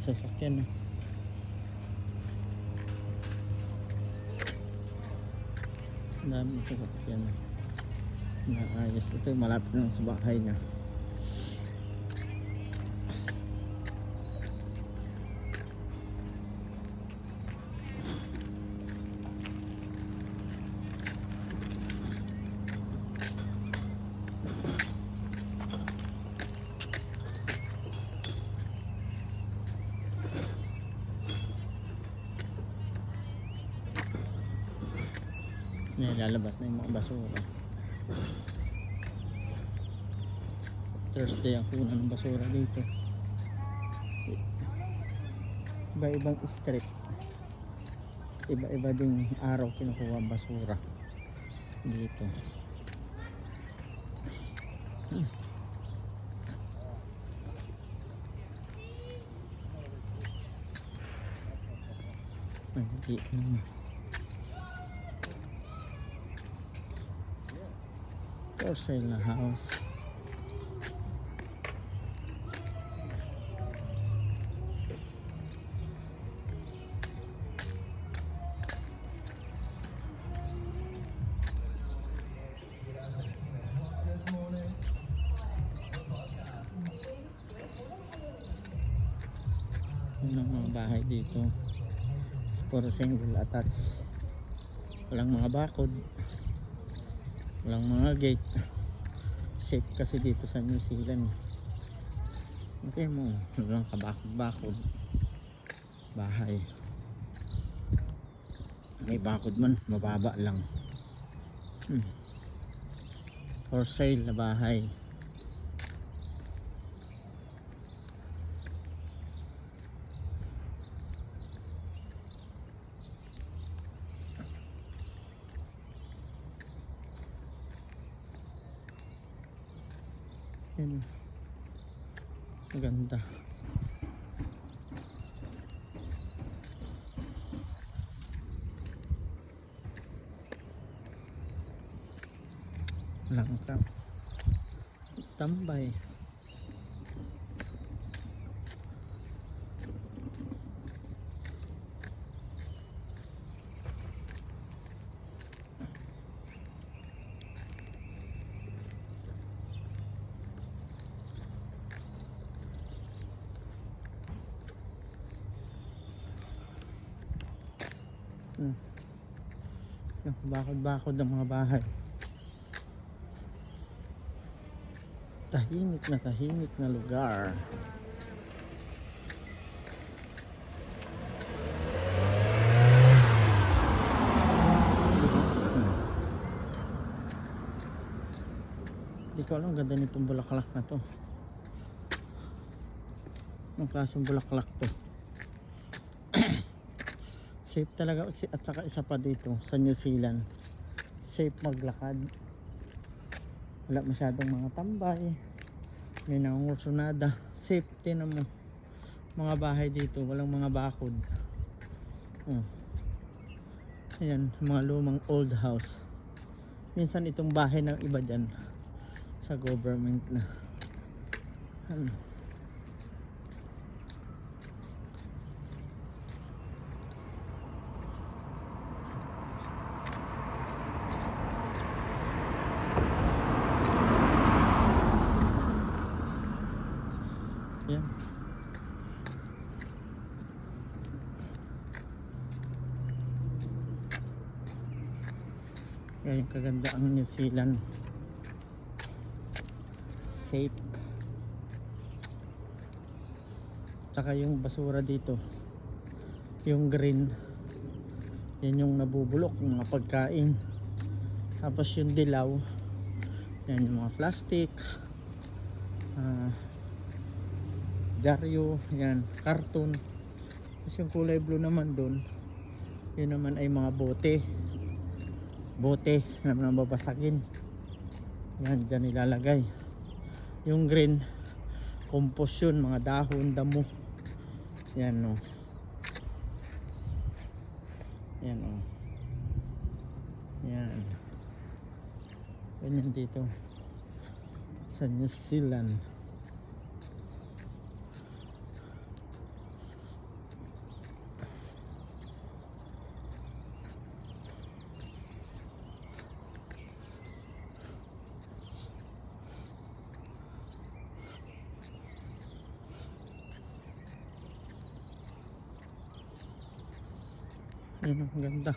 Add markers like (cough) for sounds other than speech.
Dahil sasakyan. Ang daming sasakyan. Naayos. Ito malapit lang sa bahay na. Yan, lalabas na yung mga basura. Thursday ang kuna ng basura dito. Iba-ibang street. Iba-iba ding araw kinukuha ang basura dito. Hmm. Naman. Sale na house. Ang mga bahay dito. Puro single attached. Walang mga bakod. Walang mga gate. (laughs) Safe kasi dito sa New Zealand. Okay mo, walang kabakod-bakod. Bahay. May bakod man, mababa lang. Hmm. For sale na bahay. Yan. Maganda. Langka. Tambay. Yung Bakod-bakod ng mga bahay. Tahimik na tahimik na lugar. Hindi ko alam, ganda nitong bulaklak na to. Anong klaseng bulaklak to? Safe talaga at saka isa pa dito sa New Zealand. Safe maglakad. Wala masyadong mga tambay. May nangungursunada. Safety na mo. Mga bahay dito, walang mga bakod. Oh. Ayan, mga lumang old house. Minsan itong bahay ng iba dyan sa government na. Ano? Yan. Yan yung kaganda ang New Zealand. Safe. Tsaka yung basura dito. Yung green. Yan yung nabubulok, mga pagkain. Tapos yung dilaw. Yan yung mga plastic. Ah, dyaryo, yan, karton. Tapos yung kulay blue naman doon, yun naman ay mga bote. Bote na nababasagin. Yan, dyan ilalagay. Yung green, compost yun, mga dahon, damo. Yan o. Yan o. Yan. Ganyan dito. Sa New Zealand. Ayun, ganda.